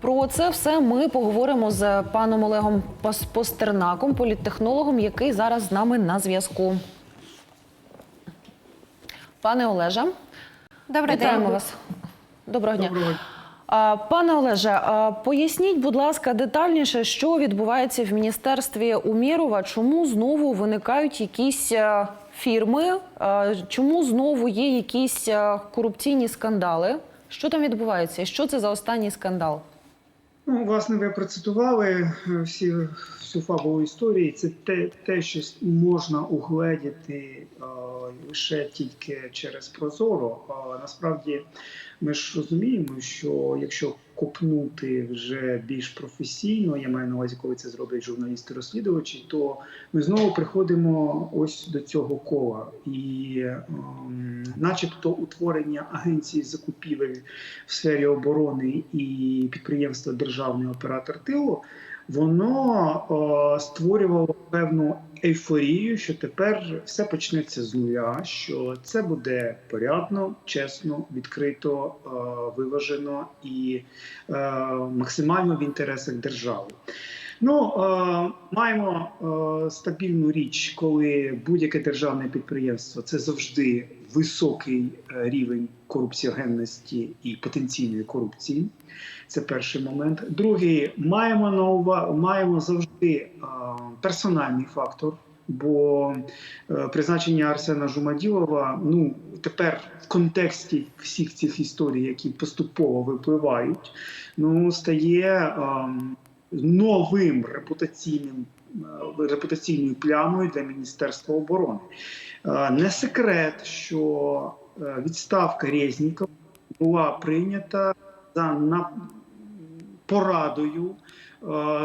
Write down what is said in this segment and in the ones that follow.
Про це все ми поговоримо з паном Олегом Постернаком, політтехнологом, який зараз з нами на зв'язку. Пане Олеже, Добрий вітаємо день. вас. Доброго дня. Доброго Пане Олеже, поясніть, будь ласка, детальніше, що відбувається в міністерстві Умєрова, чому знову виникають якісь фірми, чому знову є якісь корупційні скандали? Що там відбувається? І що це за останній скандал? Ну, власне, ви процитували е, всі, всю фабулу історії. Це те, те, що можна угледіти е, лише тільки через Прозоро. А насправді ми ж розуміємо, що якщо копнути вже більш професійно, я маю на увазі, коли це зроблять журналісти-розслідувачі, то ми знову приходимо ось до цього кола. І, ем, начебто, утворення агенції закупівель в сфері оборони і підприємства Державний оператор тилу, воно о, створювало певну ейфорію, що тепер все почнеться з нуля, що це буде порядно, чесно, відкрито, о, виважено і о, максимально в інтересах держави. Ну, е, маємо е, стабільну річ, коли будь-яке державне підприємство це завжди високий е, рівень корупціогенності і потенційної корупції. Це перший момент. Другий, маємо на увагу, маємо завжди персональний фактор. Бо призначення Арсена Жумаділова, ну тепер в контексті всіх цих історій, які поступово випливають, ну стає ем, новим репутаційним е, репутаційною плямою для Міністерства оборони. Е, Не секрет, що е, відставка Резнікова була прийнята за на порадою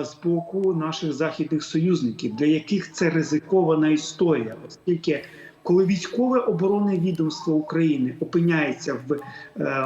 з боку наших західних союзників, для яких це ризикована історія, оскільки. Коли військове оборонне відомство України опиняється в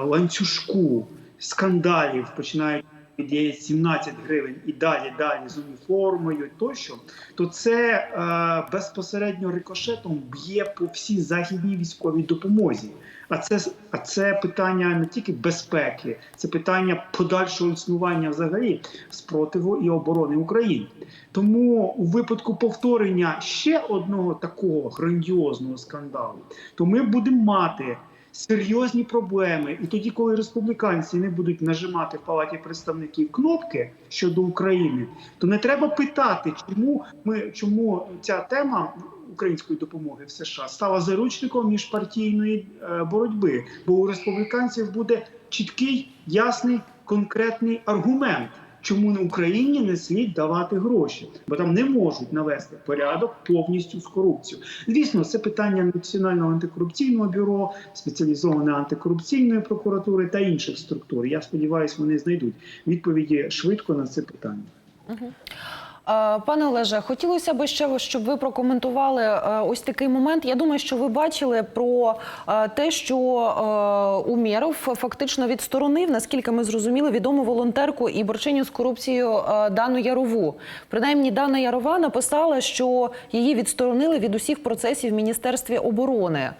ланцюжку скандалів, починають яєць 17 гривень і далі, далі з уніформою тощо, то це е, безпосередньо рикошетом б'є по всій західній військовій допомозі. А це, а це питання не тільки безпеки, це питання подальшого існування взагалі спротиву і оборони України. Тому у випадку повторення ще одного такого грандіозного скандалу, то ми будемо мати серйозні проблеми. І тоді, коли республіканці не будуть нажимати в палаті представників кнопки щодо України, то не треба питати, чому ми чому ця тема. Української допомоги в США стала заручником міжпартійної е, боротьби, бо у республіканців буде чіткий, ясний, конкретний аргумент, чому на Україні не слід давати гроші, бо там не можуть навести порядок повністю з корупцією. Звісно, це питання Національного антикорупційного бюро, спеціалізованої антикорупційної прокуратури та інших структур. Я сподіваюся, вони знайдуть відповіді швидко на це питання. Е, Пане Олеже, хотілося б ще, щоб ви прокоментували е, ось такий момент. Я думаю, що ви бачили про е, те, що Умєров фактично відсторонив, наскільки ми зрозуміли, відому волонтерку і борчиню з корупцією Дану Ярову. Принаймні, Дана Ярова написала, що її відсторонили від усіх процесів в Міністерстві оборони.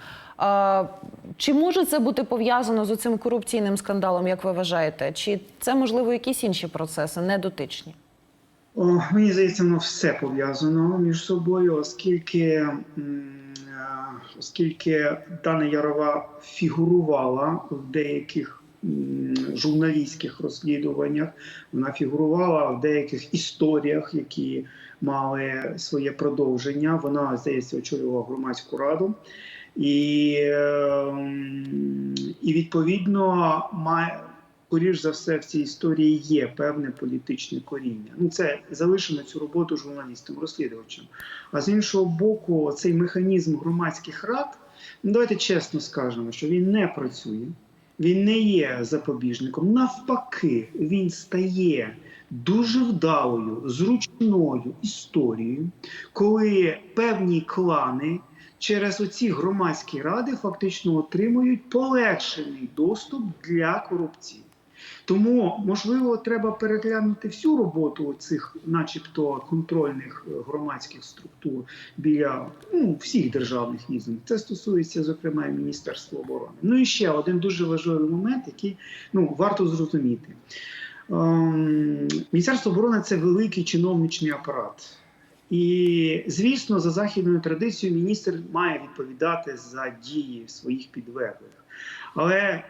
Чи може це бути пов'язано з цим корупційним скандалом, як ви вважаєте? Чи це можливо якісь інші процеси, не дотичні? О, мені здається, воно все пов'язано між собою, оскільки, е, оскільки Дана Ярова фігурувала в деяких журналістських розслідуваннях, вона фігурувала в деяких історіях, які мали своє продовження. Вона, здається, очолювала громадську раду. І, е, і відповідно має скоріш за все, в цій історії є певне політичне коріння. Ну це залишено цю роботу журналістам, розслідувачам. А з іншого боку, цей механізм громадських рад, ну давайте чесно скажемо, що він не працює, він не є запобіжником. Навпаки, він стає дуже вдалою, зручною історією, коли певні клани. Через оці громадські ради фактично отримують полегшений доступ для корупції. Тому, можливо, треба переглянути всю роботу цих, начебто, контрольних е, громадських структур біля ну, всіх державних візм. Це стосується, зокрема, і Міністерства оборони. Ну і ще один дуже важливий момент, який ну, варто зрозуміти. Ем, Міністерство оборони це великий чиновничний апарат. І, звісно, за західною традицією міністр має відповідати за дії своїх підлеглих. Але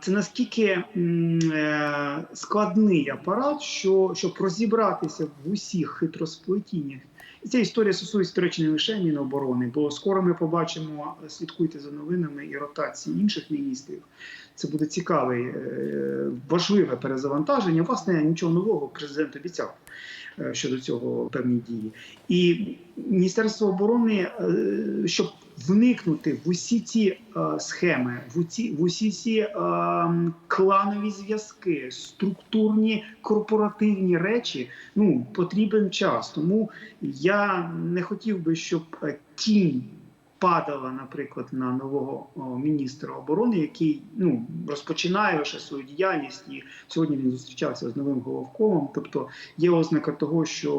це наскільки е, складний апарат, що щоб розібратися в усіх хитросплетіннях. І ця історія стосується, речі, не лише Міноборони, бо скоро ми побачимо, слідкуйте за новинами і ротації інших міністрів. Це буде цікаве, е, важливе перезавантаження. Власне, нічого нового президент обіцяв е, щодо цього певні дії. І Міністерство оборони, е, щоб вникнути в усі ці е, схеми, в усі, в усі ці е, кланові зв'язки, структурні корпоративні речі, ну потрібен час. Тому я не хотів би, щоб е, тінь падала, наприклад, на нового міністра оборони, який ну розпочинає лише свою діяльність, і сьогодні він зустрічався з новим головкомом. Тобто є ознака того, що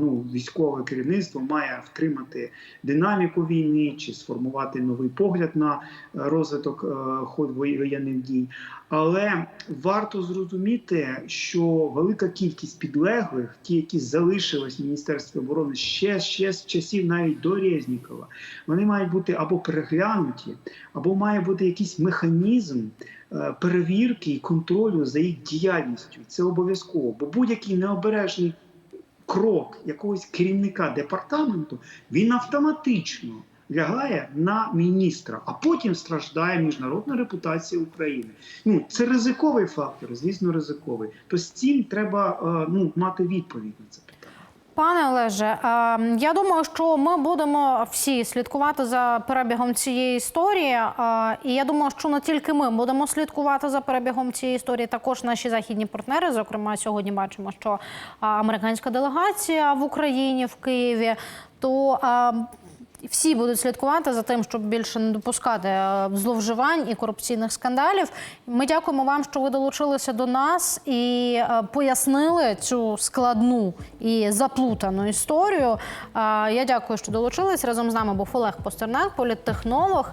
ну військове керівництво має втримати динаміку війни чи сформувати новий погляд на е, розвиток е, ход воєнних дій. Але варто зрозуміти, що велика кількість підлеглих, ті, які залишились в Міністерстві оборони ще, ще з часів навіть до Резнікова, вони мають бути або переглянуті, або має бути якийсь механізм е, перевірки і контролю за їх діяльністю. Це обов'язково, бо будь-який необережний крок якогось керівника департаменту він автоматично лягає на міністра, а потім страждає міжнародна репутація України. Ну це ризиковий фактор, звісно, ризиковий. То з цим треба е, ну мати відповідь на це. Пане Олеже, я думаю, що ми будемо всі слідкувати за перебігом цієї історії. І я думаю, що не тільки ми будемо слідкувати за перебігом цієї історії, також наші західні партнери. Зокрема, сьогодні бачимо, що американська делегація в Україні в Києві. То всі будуть слідкувати за тим, щоб більше не допускати е, зловживань і корупційних скандалів. Ми дякуємо вам, що ви долучилися до нас і е, пояснили цю складну і заплутану історію. Я дякую, що долучились. Разом з нами був Олег Постернак, політтехнолог.